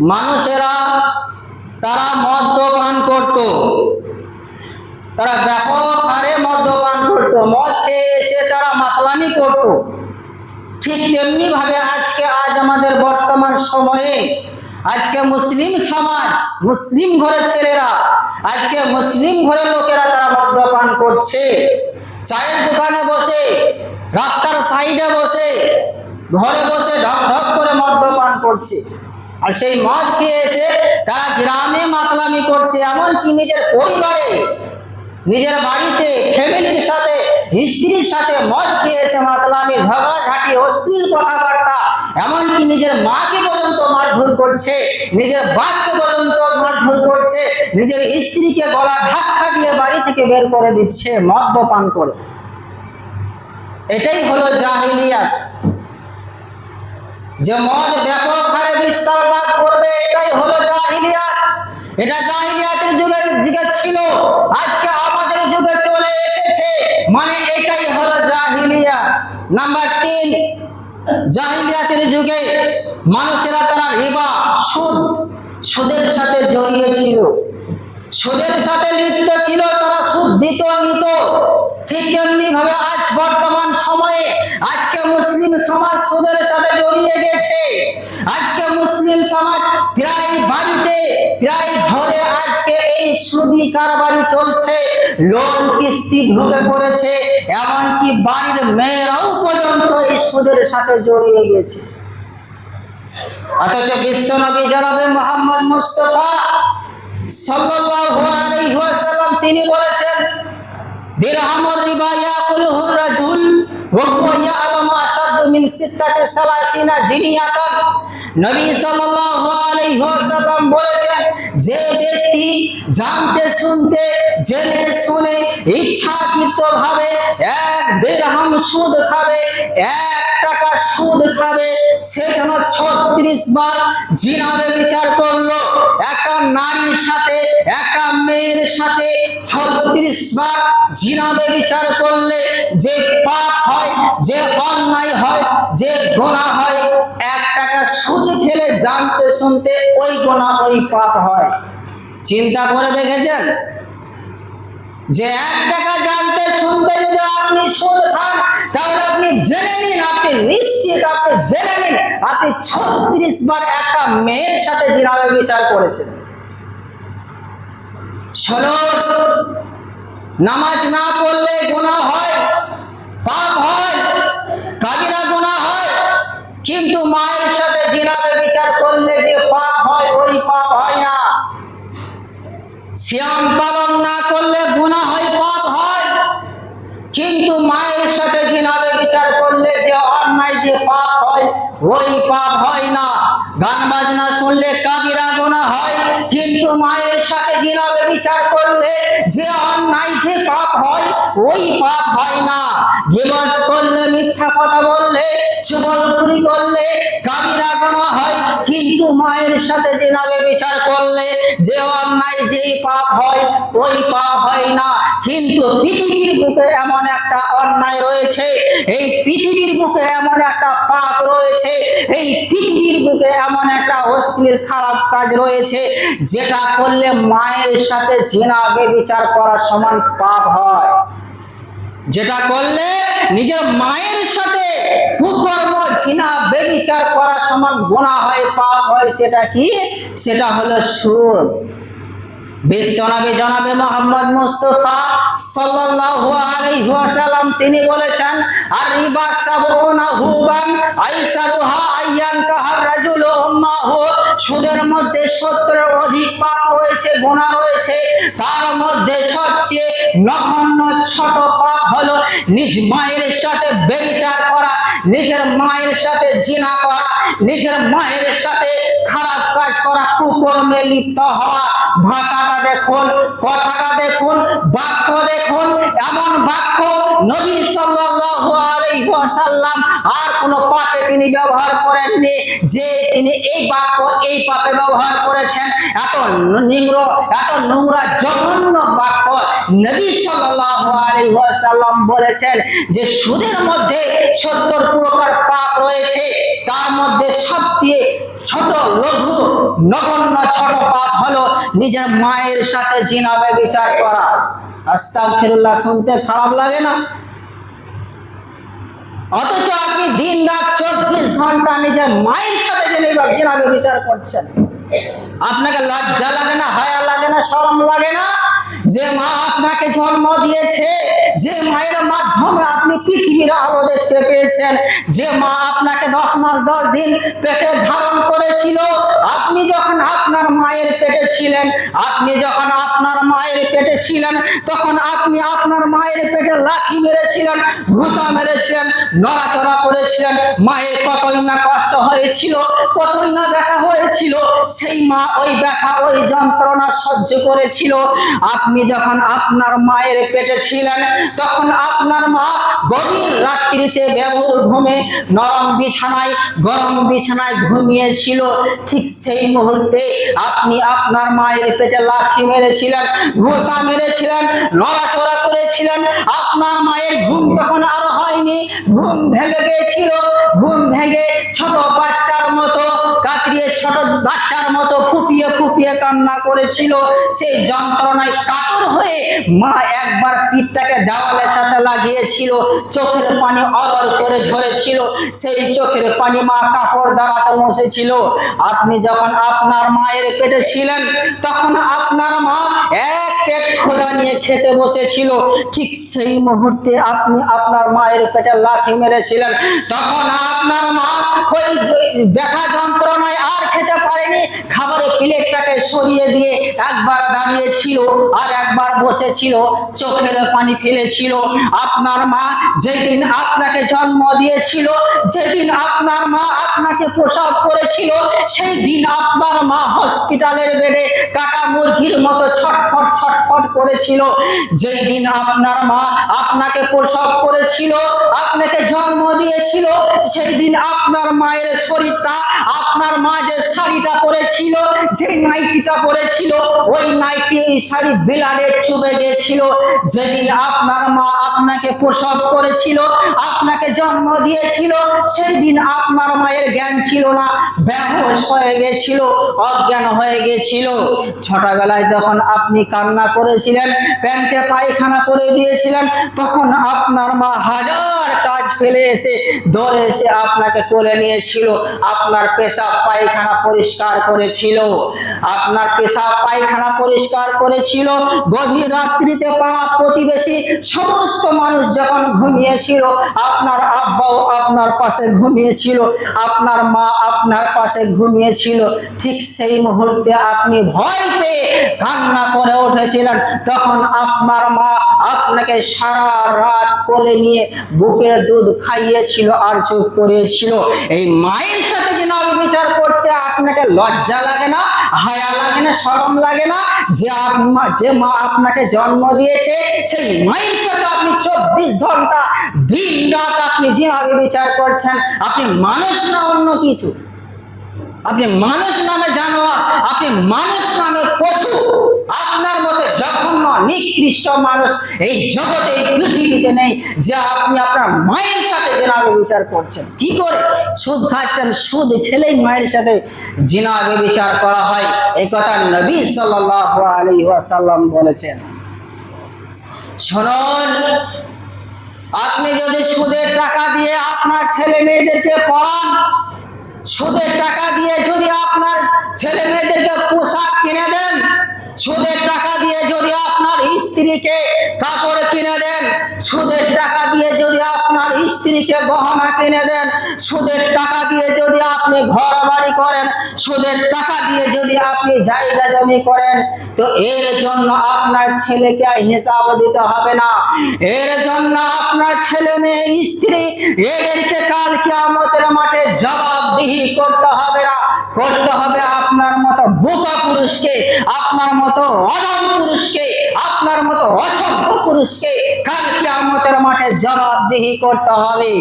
মানুষেরা তারা মদ্যপান করত। তারা ব্যাপক হারে মদ্যপান করত। মদ খেয়ে এসে তারা মাতলামি করত। ঠিক তেমনি ভাবে আজকে, আজ আমাদের বর্তমান সময়ে, আজকে মুসলিম সমাজ, মুসলিম ঘরের ছেলেরা, আজকে মুসলিম ঘরের লোকেরা তারা মদ্যপান করছে। চায়ের দোকানে বসে, রাস্তার সাইডে বসে, ঘরে বসে ঢক ঢক করে মদ্যপান করছে। আর সেই মদ খেয়ে এসে তারা গ্রামে মাতলামি করছে, এমনকি নিজের পরিবারে, নিজের বাড়িতে, ফ্যামিলির সাথে, স্ত্রীর সাথে মদ খেয়ে এসে মাতলামি, ঝগড়াঝাটি, অশ্লীল কথাবার্তা, এমনকি নিজের মাকে পর্যন্ত মারধর করছে, নিজের বাপকে পর্যন্ত মারধর করছে, নিজের স্ত্রীকে গলা ধাক্কা দিয়ে বাড়ি থেকে বের করে দিচ্ছে, মদ্যপান করে। এটাই হলো জাহিলিয়াত। যে মদ ব্যাপক হারে বিস্তার লাভ করবে, এটাই হলো জাহিলিয়াত। এটা জাহিলিয়াতের যুগে যুগে ছিল, আজকে আমাদের যুগে চলে এসেছে মানে এটাই হলো জাহিলিয়া নাম্বার তিন, জাহিলিয়াতের যুগে মানুষেরা তারা রিবা, সুদ, সুদের সাথে জড়িয়ে ছিল। সুদের সাথে লিপ্ত ছিল তারা দিত ঠিক তেমনি ভাবে আজ বর্তমান সময়ে আজকে মুসলিম সমাজ সুদের সাথে জড়িয়ে গেছে। আজকে মুসলিম সমাজ প্রায় বাড়িতে, প্রায় ঘরে আজকে এই সুদি কারবারি চলছে। লোন কিস্তি ঢুকে পড়েছে, এমনকি বাড়ির মেয়েরাও পর্যন্ত এই সুদের সাথে জড়িয়ে গেছে। অথচ বিশ্ব নবী জনাবে মোহাম্মদ মুস্তফা সাল্লাল্লাহু আলাইহি ওয়াসাল্লাম তিনি বলেছেন দিরহামুর রিবা ইয়াকুলুহুর রাজুল ওয়া ইয়ালামু আশাদ্দু মিন সিত্তাতি সালাসিনা জিনিয়াতান। নবী সাল্লাল্লাহু আলাইহি ওয়াসাল্লাম বলেছেন, যে ব্যক্তি জানতে শুনতে জেনে শুনে ইচ্ছাকৃতভাবে এক দিরহাম সুদ খাবে, এক টাকা সুদ খাবে। সে যেন ছত্রিশ বার জিনাবে বিচার করল। একটা নারীর সাথে, একটা মেয়ের সাথে ছত্রিশ বার জিনাবে বিচার করলে যে পাপ হয়, যে অন্যায় হয়, যে গোনা হয়, এক টাকা সুদ খেলে জানতে শুনতে ওই গোনা ওই পাপ হয়। চিন্তা করে দেখেছেন? যে এক টাকা জানতে, শুনতে যদি আপনি সুদ খান, তাহলে আপনি জেনে নিন, আপনি নিশ্চিত আপনি জেনে নিন, আপনি ছত্রিশ বার একটা মেয়ের সাথে জিনাবে বিচার করেছেন। ষোলো নামাজ না পড়লে গুণা হয়, পাপ হয় কাবিরা গুণা হয়, কিন্তু মায়ের সাথে জিনাবে বিচার করলে যে পাপ হয়, ওই পাপ হয়। না শ্যাম পালন না করলে গুণা হয় পাপ হয়। কিন্তু মায়ের সাথে জিনাবে বিচার করলে যে অন্যায় যে পাপ হয়, ওই পাপ হয় না। গান বাজনা শুনলে কাবিরা গোনা হয়, কিন্তু মায়ের সাথে জিনাবে বিচার করলে যে যে পাপ হয়, ওই পাপ হয় না। গিবত করলে, মিথ্যা কথা বললে চুগলখুরি করলে কাবিরা গোনা হয়, কিন্তু মায়ের সাথে জিনাবে বিচার করলে, যে অন্যায় যেই পাপ হয়, ওই পাপ হয় না। কিন্তু পৃথিবীর বুকে এমন একটা অন্যায় রয়েছে, এই পৃথিবীর বুকে এমন একটা পাপ রয়েছে, এই পৃথিবীর বুকে এমন একটা অশ্লীল, খারাপ কাজ রয়েছে, যেটা করলে মায়ের সাথে জেনা বেবিচার করা সমান পাপ হয়। যেটা করলে নিজের মায়ের সাথে কুকর্ম ঝিনা বেবিচার করার সমান গোনা হয়, পাপ হয়, সেটা কি? সেটা হলো সুর বিশ্বনবী জনাবে মোহাম্মদ মুস্তফা সাল্লাল্লাহু আলাইহি ওয়াসাল্লাম, তিনি বলেছেন আর রিবা সাবউনা হুবান আইসারুহা আইয়ান কাহার রাজুল উম্মাহু সুদের মধ্যে 70 অধিক পাপ রয়েছে, গুনাহ রয়েছে, তার মধ্যে সবচেয়ে নগণ্য ছোট পাপ হলো নিজ মায়ের সাথে বেবিচার করা, নিজের মায়ের সাথে জিনা করা, নিজের মায়ের সাথে খারাপ কাজ করা, কুকর্মে লিপ্ত হওয়া, ভাষাটা দেখুন, কথাটা দেখুন, বাক্য দেখুন, এমন বাক্য নবী সাল্লাল্লাহু আলাইহি ওয়াসাল্লাম আর কোন পাপে তিনি ব্যবহার করেননি, যে তিনি এই বাক্য এই পাপে ব্যবহার করেছেন। এত নিংর এত নোংরা, জঘন্য বাক্য নবী সাল্লাল্লাহু আলাইহি ওয়াসাল্লাম বলেছেন যে সুদের মধ্যে সত্তর প্রকার পাপ রয়েছে, তার মধ্যে সবচেয়ে ছোট লঘু নগণ্য ছোট পাপ হলো নিজের মায়ের সাথে জিনাবে বিচার করা। আস্তাগফিরুল্লাহ শুনতে খারাপ লাগে না। অথচ আপনি দিন রাত চব্বিশ ঘণ্টা নিজের মায়ের সাথে জেনে জিনাবে বিচার করছেন। আপনাকে লজ্জা লাগে না, হায়া লাগে না, শরম লাগে না? যে মা আপনাকে জন্ম দিয়েছে, যে মায়ের মাধ্যমে আপনি পৃথিবীর আলো দেখতে পেয়েছেন, যে মা আপনাকে দশ মাস, দশ দিন পেটে ধারণ করেছিল, আপনি যখন আপনার মায়ের পেটে ছিলেন, আপনি যখন আপনার মায়ের পেটে ছিলেন, তখন আপনি আপনার মায়ের পেটে লাঠি মেরেছিলেন, ঘুষা মেরেছিলেন, নড়াচড়া করেছিলেন। মায়ের কতই না কষ্ট হয়েছিল, কতই না হয়েছিল সেই মা ওই ব্যথা, ওই যন্ত্রণা সহ্য করেছিল। আপনি যখন আপনার মায়ের পেটে ছিলেন, তখন আপনার মা গভীর রাত্রিতে ব্যবহার ঘুমে নরম বিছানায়, গরম বিছানায় ঘুমিয়েছিল। ঠিক সেই মুহূর্তে আপনি আপনার মায়ের পেটে লাথি মেরেছিলেন, ঘোষা মেরেছিলেন, নড়াচড়া করেছিলেন। আপনার মায়ের ঘুম তখন আরও হয়নি। ঘুম ভেঙে গিয়েছিল। ঘুম ভেঙে ছোট বাচ্চার মতো কাতরিয়ে ছোট বাচ্চার মতো ফুপিয়ে ফুপিয়ে কান্না করেছিল। সেই যন্ত্রণায় কাতর হয়ে মা একবার পিঠটাকে দেওয়ালের সাথে লাগিয়েছিল। চোখের পানি অদর করে ঝরেছিল। সেই চোখের পানি মা কাপড় দ্বারাতে বসেছিল আপনি যখন আপনার মায়ের পেটে ছিলেন, তখন আপনার মা এক পেট খোদা নিয়ে খেতে বসেছিল। ঠিক সেই মুহূর্তে আপনি আপনার মায়ের পেটে লাথি মেরেছিলেন। তখন আপনার মা ওই ব্যথা যন্ত্রণায় আর খেতে পারেনি। খাবারের প্লেটটাকে সরিয়ে দিয়ে একবার দাঁড়িয়েছিল আর একবার বসেছিল চোখের পানি ফেলেছিল। আপনার মা যেদিন আপনাকে জন্ম দিয়েছিল, যেদিন আপনার মা আপনাকে প্রসব করেছিল, সেই দিন আপনার মা হসপিটালের বেডে কাটা মুরগির মতো ছটফট ছটফট করেছিল। যেই দিন আপনার মা আপনাকে প্রসব করেছিল, আপনাকে জন্ম দিয়েছিল, সেই দিন আপনার মায়ের শরীরটা, আপনার মা যে শাড়িটা পরেছিল যে নাইটিটা পরেছিল, ওই নাইটি শাড়ি বিলাডে চুবে গিয়েছিল যেদিন আপনার মা আপনাকে প্রসব করেছিল, আপনাকে জন্ম দিয়েছিল সেই দিন আপনার মায়ের জ্ঞান ছিল না বেহোশ হয়ে গেছিল, অজ্ঞান হয়ে গেছিল। ছোটবেলায় যখন আপনি কান্না করেছিলেন, প্যান্টে পায়খানা করে দিয়েছিলেন, তখন আপনার মা হাজার কাজ ফেলে এসে দৌড়ে এসে আপনাকে কোলে নিয়েছিল, আপনার পেশাব পায়খানা পরিষ্কার করেছিল। আপনার পেশাব পায়খানা পরিষ্কার করেছিল। গভীর রাত্রিতে পাড়া প্রতিবেশী সমস্ত মানুষ যখন ঘুমিয়েছিল, আপনার আব্বাও আপনার পাশে ঘুমিয়েছিল, আপনার মা আপনার পাশে ঘুমিয়েছিল। ঠিক সেই মুহূর্তে আপনি ভয় পেয়ে কান্না করে উঠেছিলেন। তখন আপনার মা আপনাকে সারা রাত কোলে নিয়ে বুকের দুধ খাইয়েছিল আর চুপ করিয়েছিল এই মায়ের সাথে যে নাম বিচার করতে আপনাকে লজ্জা লাগে না, হায়া লাগে না, শরম লাগে না, যে আপনা- যে মা আপনাকে জন্ম দিয়েছে, সেই মায়ের সাথে আপনি চব্বিশ ঘণ্টা দিন রাত আপনি যেভাবে বিচার করছেন, আপনি মানুষ না অন্য কিছু? আপনি মানুষ নামে আপনি মানুষ নামে পশু। আপনার মতো জঘন্য, নিকৃষ্ট মানুষ এই জগতে, এই পৃথিবীতে নেই, যে আপনি আপনার মায়ের সাথে জেনাবে বিচার করছেন। কি করে? সুদ খাচ্ছেন, সুদ খেলেই মায়ের সাথে জিনাবে বিচার করা হয়। এই কথা নবী সাল্লাল্লাহু আলাইহি ওয়াসাল্লাম বলেছেন। শুনুন, আপনি যদি সুদের টাকা দিয়ে আপনার ছেলে মেয়েদেরকে পড়ান সুদের টাকা দিয়ে যদি আপনার ছেলে মেয়েদেরকে পোশাক কিনে দেন সুদের টাকা দিয়ে যদি আপনার স্ত্রীকে কাপড় কিনে দেন, সুদের টাকা দিয়ে যদি আপনার স্ত্রীকে গহনা কিনে দেন, সুদের টাকা দিয়ে যদি আপনি ঘর বাড়ি করেন, সুদের টাকা দিয়ে যদি আপনি জায়গা জমি করেন, তো এর জন্য আপনার ছেলেকে হিসাব দিতে হবে না। এর জন্য আপনার ছেলে মেয়ে স্ত্রী, এদেরকে কাল কিয়ামতের মাঠে জবাবদিহি করতে হবে না। করতে হবে আপনার মতো বোকা পুরুষকে, আপনার মতো অদম পুরুষকে আপনার মতো অসভ্য পুরুষকে কাল কিয়ামতের মাঠে জবাবদিহি করতে হবে।